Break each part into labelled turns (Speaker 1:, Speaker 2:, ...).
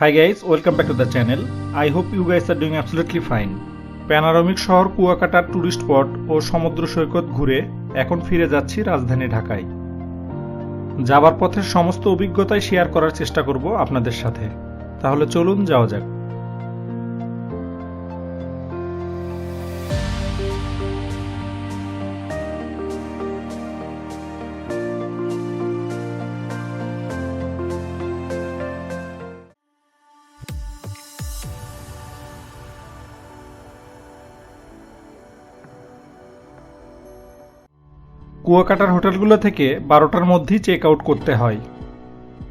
Speaker 1: Hi guys, welcome back to the channel. I hope you guys are doing absolutely fine. Panoramic শহর কুয়াকাটার tourist spot ও সমুদ্র সৈকত ঘুরে এখন ফিরে যাচ্ছি রাজধানী ঢাকায় যাবার পথের সমস্ত অভিজ্ঞতাই শেয়ার করার চেষ্টা করব আপনাদের সাথে তাহলে চলুন যাওয়া যাক কুয়াকাটার হোটেলগুলো থেকে বারোটার মধ্যেই চেক আউট করতে হয়।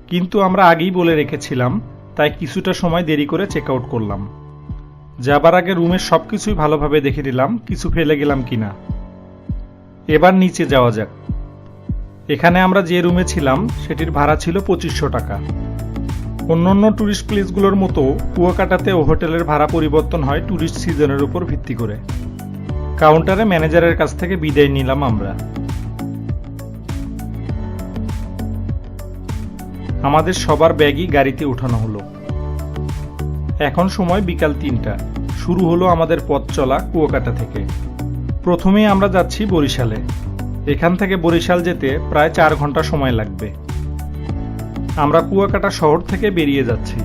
Speaker 1: কিন্তু আমরা আগেই বলে রেখেছিলাম, তাই কিছুটা সময় দেরি করে চেক আউট করলাম। যাবার আগে রুমের সব কিছুই ভালোভাবে দেখে নিলাম, কিছু ফেলে গেলাম কিনা। এবার নিচে যাওয়া যাক। এখানে আমরা যে রুমে ছিলাম, সেটির ভাড়া ছিল পঁচিশশো টাকা। অন্যান্য ট্যুরিস্ট প্লেসগুলোর মতো কুয়াকাটাতেও হোটেলের ভাড়া পরিবর্তন হয় ট্যুরিস্ট সিজনের উপর ভিত্তি করে। কাউন্টারে ম্যানেজারের কাছ থেকে বিদায় নিলাম আমরা। আমাদের সবার ব্যাগই গাড়িতে উঠানো হলো। এখন সময় বিকাল তিনটা। শুরু হলো আমাদের পথ চলা কুয়াকাটা থেকে। প্রথমেই আমরা যাচ্ছি বরিশালে। এখান থেকে বরিশাল যেতে প্রায় চার ঘণ্টা সময় লাগবে। আমরা কুয়াকাটা শহর থেকে বেরিয়ে যাচ্ছি।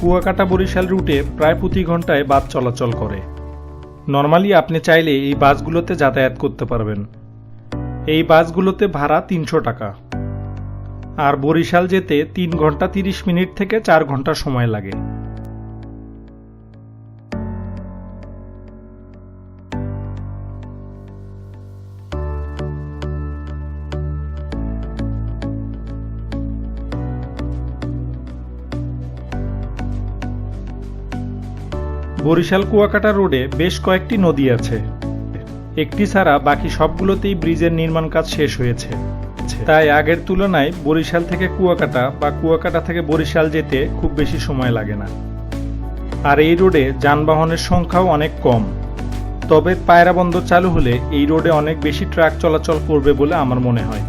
Speaker 1: কুয়াকাটা বরিশাল রুটে প্রায় প্রতি ঘন্টায় বাস চলাচল করে। নর্মালি আপনি চাইলে এই বাসগুলোতে যাতায়াত করতে পারবেন। এই বাসগুলোতে ভাড়া তিনশো টাকা। আর বরিশাল যেতে তিন ঘণ্টা তিরিশ মিনিট থেকে চার ঘণ্টা সময় লাগে। বরিশাল কুয়াকাটা রোডে বেশ কয়েকটি নদী আছে। একটি ছাড়া বাকি সবগুলোতেই ব্রিজের নির্মাণ কাজ শেষ হয়েছে। তাই আগের তুলনায় বরিশাল থেকে কুয়াকাটা বা কুয়াকাটা থেকে বরিশাল যেতে খুব বেশি সময় লাগে না। আর এই রোডে যানবাহনের সংখ্যাও অনেক কম। তবে পায়রা বন্দর চালু হলে এই রোডে অনেক বেশি ট্রাক চলাচল করবে বলে আমার মনে হয়।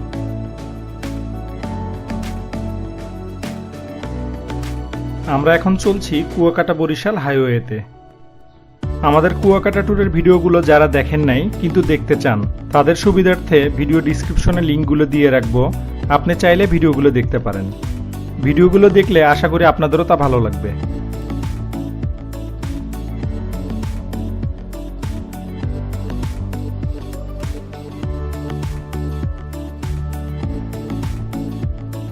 Speaker 1: আমরা এখন চলছি কুয়াকাটা বরিশাল হাইওয়েতে। আমাদের কুয়াকাটা ট্যুরের ভিডিওগুলো যারা দেখেন নাই, কিন্তু দেখতে চান, তাদের সুবিধার্থে ভিডিও ডিসক্রিপশনে লিঙ্কগুলো দিয়ে রাখব। আপনি চাইলে ভিডিওগুলো দেখতে পারেন। ভিডিওগুলো দেখলে আশা করি আপনাদেরও তা ভালো লাগবে।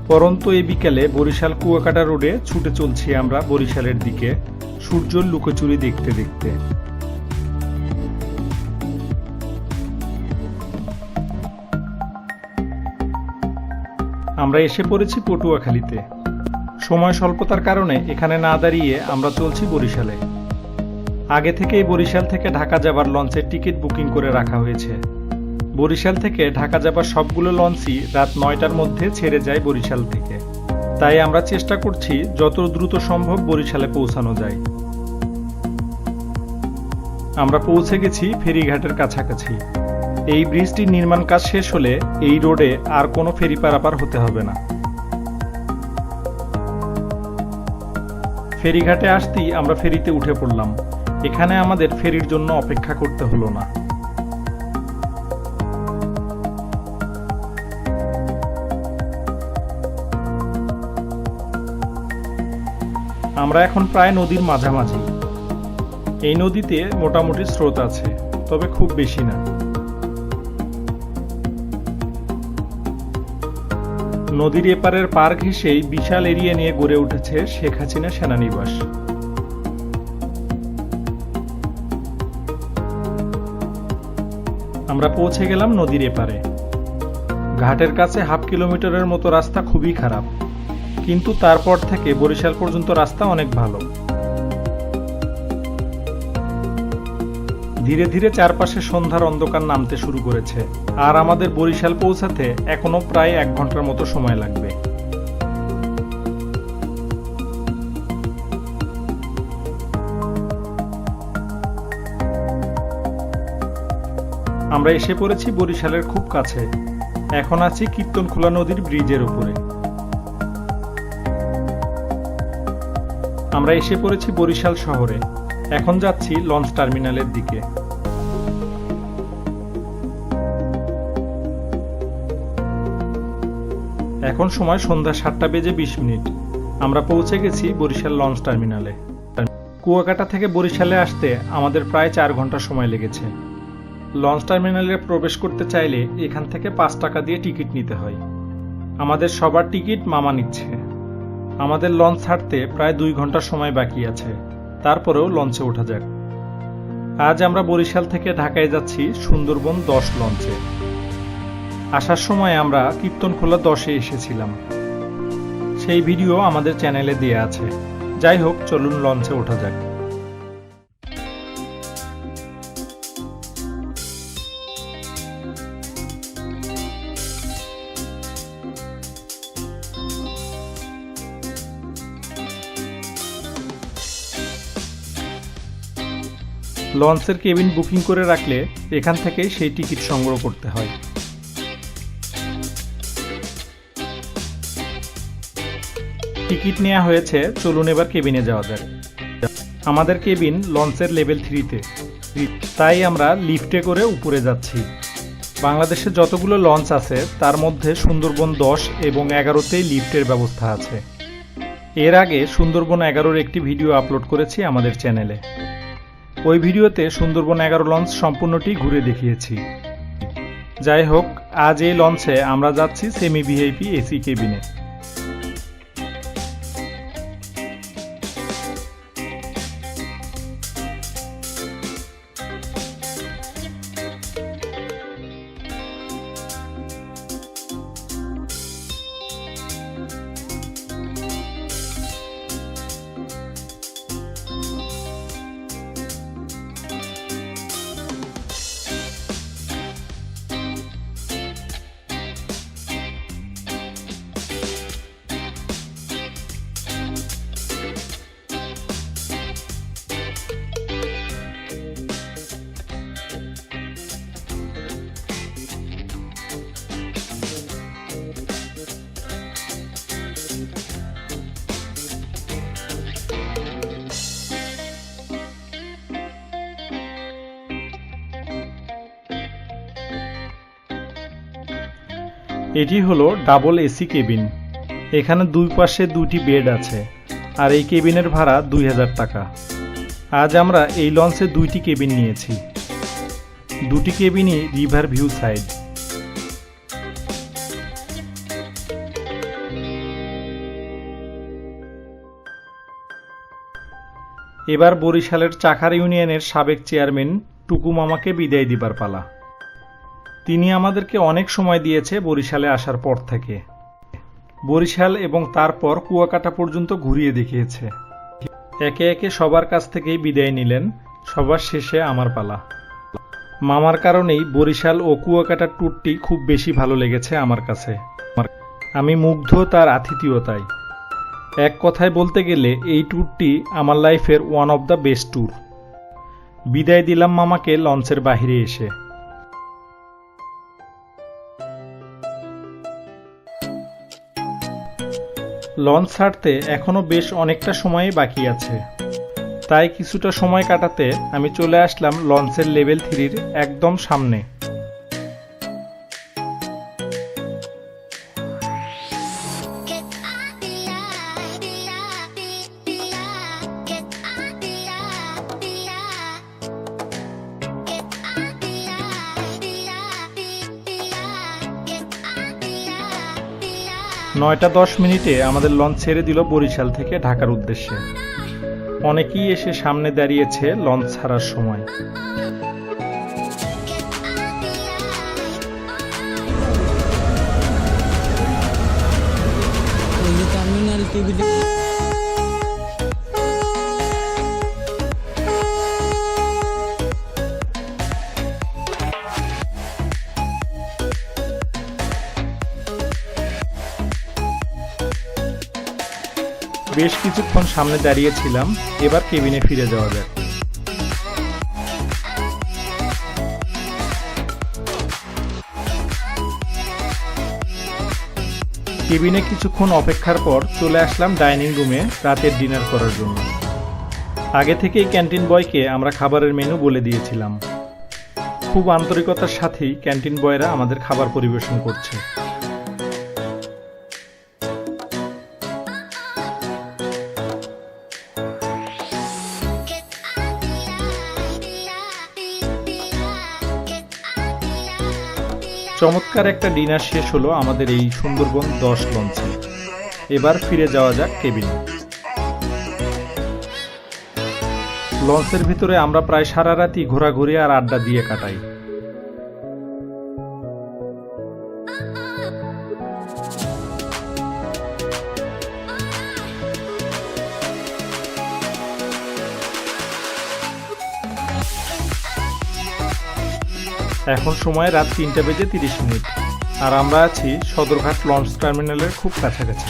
Speaker 1: পরন্ত এই বিকেলে বরিশাল কুয়াকাটা রোডে ছুটে চলছি আমরা বরিশালের দিকে। সূর্যর লুকোচুরি দেখতে দেখতে। আমরা এসে পড়েছি পটুয়াখালীতে। সময় স্বল্পতার কারণে এখানে না দাঁড়িয়ে আমরা চলছি বরিশালে। আগে থেকেই বরিশাল থেকে ঢাকা যাবার লঞ্চের টিকিট বুকিং করে রাখা হয়েছে। বরিশাল থেকে ঢাকা যাবার সবগুলো লঞ্চই রাত নয়টার মধ্যে ছেড়ে যায় বরিশাল থেকে। তাই আমরা চেষ্টা করছি যত দ্রুত সম্ভব বরিশালে পৌঁছানো যায়। আমরা পৌঁছে গেছি ফেরিঘাটের কাছাকাছি। এই ব্রিজটির নির্মাণ কাজ শেষ হলে এই রোডে আর কোনো ফেরি পারাপার হতে হবে না। ফেরিঘাটে আসতেই আমরা ফেরিতে উঠে পড়লাম। এখানে আমাদের ফেরির জন্য অপেক্ষা করতে হলো না। আমরা এখন প্রায় নদীর মাঝামাঝি। এই নদীতে মোটামুটি স্রোত আছে, তবে খুব বেশি না। নদীর এপারের পার ঘেঁষেই বিশাল এরিয়া নিয়ে গড়ে উঠেছে শেখ হাসিনা সেনানিবাস। আমরা পৌঁছে গেলাম নদীর এপারে। ঘাটের কাছে হাফ কিলোমিটারের মতো রাস্তা খুবই খারাপ, কিন্তু তারপর থেকে বরিশাল পর্যন্ত রাস্তা অনেক ভালো। ধীরে ধীরে চারপাশে সন্ধ্যার অন্ধকার নামতে শুরু করেছে। আর আমাদের বরিশাল পৌঁছাতে এখনও প্রায় এক ঘণ্টার মতো সময় লাগবে। আমরা এসে পড়েছি বরিশালের খুব কাছে। এখন আছি কীর্তনখোলা নদীর ব্রিজের উপরে। আমরা এসে পড়েছি বরিশাল শহরে। এখন যাচ্ছি লঞ্চ টার্মিনালের দিকে। এখন সময় সন্ধ্যা সাতটা বেজে বিশ মিনিট। আমরা পৌঁছে গেছি বরিশাল লঞ্চ টার্মিনালে কুয়াকাটা থেকে বরিশালে আসতে আমাদের প্রায় চার ঘণ্টা সময় লেগেছে। লঞ্চ টার্মিনালে প্রবেশ করতে চাইলে এখান থেকে পাঁচ টাকা দিয়ে টিকিট নিতে হয়। আমাদের সবার টিকিট মামা নিচ্ছে। আমাদের লঞ্চ ছাড়তে প্রায় দুই ঘণ্টা সময় বাকি আছে। তারপরেও লঞ্চে ওঠা যাক। আজ আমরা বরিশাল থেকে ঢাকায় যাচ্ছি সুন্দরবন দশ লঞ্চে। আসার সময় আমরা কীর্তনখোলা দশে এসেছিলাম। সেই ভিডিও আমাদের চ্যানেলে দেয়া আছে। যাই হোক, চলুন লঞ্চে ওঠা যাক। লঞ্চের কেবিন বুকিং করে রাখলে এখান থেকেই সেই টিকিট সংগ্রহ করতে হয়। টিকিট নেওয়া হয়েছে, চলুন এবার কেবিনে যাওয়া যাক। আমাদের কেবিন লঞ্চের লেভেল থ্রিতে। তাই আমরা লিফটে করে উপরে যাচ্ছি। বাংলাদেশে যতগুলো লঞ্চ আছে, তার মধ্যে সুন্দরবন দশ এবং এগারোতেই লিফটের ব্যবস্থা আছে। এর আগে সুন্দরবন এগারোর একটি ভিডিও আপলোড করেছি আমাদের চ্যানেলে। ওই ভিডিওতে সুন্দরবন এগারো লঞ্চ সম্পূর্ণটি ঘুরে দেখিয়েছি। যাই হোক, আজ এই লঞ্চে আমরা যাচ্ছি সেমি ভিআইপি এসি কেবিনে এটি হলো ডাবল এসি কেবিন। এখানে দুই পাশে দুটি বেড আছে, আর এই কেবিনের ভাড়া দুই হাজার টাকা। আজ আমরা এই লঞ্চে দুইটি কেবিন নিয়েছি। দুটি কেবিনই রিভার ভিউ সাইড। এবার বরিশালের চাকার ইউনিয়নের সাবেক চেয়ারম্যান টুকু মামাকে বিদায় দিবার পালা। তিনি আমাদেরকে অনেক সময় দিয়েছে বরিশালে আসার পর থেকে। বরিশাল এবং তারপর কুয়াকাটা পর্যন্ত ঘুরিয়ে দেখিয়েছে। একে একে সবার কাছ থেকেই বিদায় নিলেন, সবার শেষে আমার পালা। মামার কারণেই বরিশাল ও কুয়াকাটার ট্যুরটি খুব বেশি ভালো লেগেছে আমার কাছে। আমি মুগ্ধ তার আতিথিয়তায়। এক কথায় বলতে গেলে এই ট্যুরটি আমার লাইফের one of the best tour বিদায় দিলাম মামাকে লঞ্চের বাহিরে এসে। লঞ্চ ছাড়তে এখনও বেশ অনেকটা সময়ই বাকি আছে। তাই কিছুটা সময় কাটাতে আমি চলে আসলাম লঞ্চের লেভেল থ্রির একদম সামনে। নয়টা দশ মিনিটে আমাদের লঞ্চ ছেড়ে দিল বরিশাল থেকে ঢাকার উদ্দেশ্যে। অনেকেই এসে সামনে দাঁড়িয়েছে লঞ্চ ছাড়ার সময়।
Speaker 2: টার্মিনাল
Speaker 1: বেশ কিছুক্ষণ সামনে দাঁড়িয়েছিলাম, এবার কেবিনে ফিরে যাওয়া যাক। কেবিনে কিছুক্ষণ অপেক্ষার পর চলে আসলাম ডাইনিং রুমে রাতের ডিনার করার জন্য। আগে থেকেই ক্যান্টিন বয়কে আমরা খাবারের মেনু বলে দিয়েছিলাম। খুব আন্তরিকতার সাথেই ক্যান্টিন বয়রা আমাদের খাবার পরিবেশন করছে। চমৎকার একটা ডিনার শেষ হলো আমাদের এই সুন্দরবন দশ লঞ্চে। এবার ফিরে যাওয়া যাক কেবিনে। লঞ্চের ভিতরে আমরা প্রায় সারা রাতই ঘোরাঘুরি আর আড্ডা দিয়ে কাটাই। এখন সময় রাত তিনটা বেজে তিরিশ মিনিট। আর আমরা আছি সদরঘাট লঞ্চ টার্মিনালের খুব কাছাকাছি।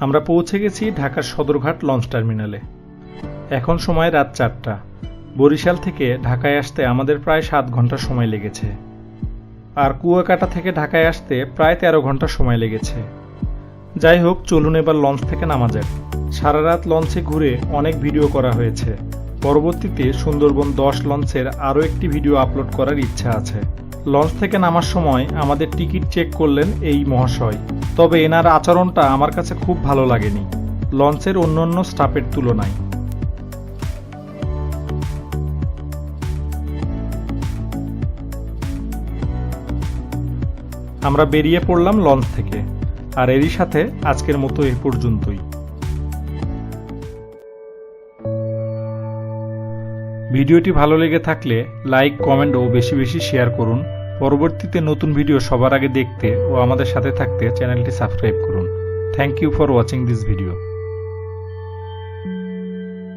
Speaker 1: আমরা পৌঁছে গেছি ঢাকার সদরঘাট লঞ্চ টার্মিনালে। এখন সময় রাত চারটা। বরিশাল থেকে ঢাকায় আসতে আমাদের প্রায় সাত ঘণ্টা সময় লেগেছে। আর কুয়াকাটা থেকে ঢাকায় আসতে প্রায় তেরো ঘণ্টা সময় লেগেছে। যাই হোক, চলুন এবার লঞ্চ থেকে নামা যাক। সারা রাত লঞ্চে ঘুরে অনেক ভিডিও করা হয়েছে। পরবর্তীতে সুন্দরবন দশ লঞ্চের আরও একটি ভিডিও আপলোড করার ইচ্ছা আছে। লঞ্চ থেকে নামার সময় আমাদের টিকিট চেক করলেন এই মহাশয়। তবে এনার আচরণটা আমার কাছে খুব ভালো লাগেনি। লঞ্চের অন্যান্য স্টাফের তুলনায়। আমরা বেরিয়ে পড়লাম লঞ্চ থেকে। আর এরই সাথে আজকের মতো এ পর্যন্তই। ভিডিওটি ভালো লেগে থাকলে লাইক, কমেন্ট ও বেশি বেশি শেয়ার করুন। পরবর্তীতে নতুন ভিডিও সবার আগে দেখতে ও আমাদের সাথে থাকতে চ্যানেলটি সাবস্ক্রাইব করুন। Thank you for watching this video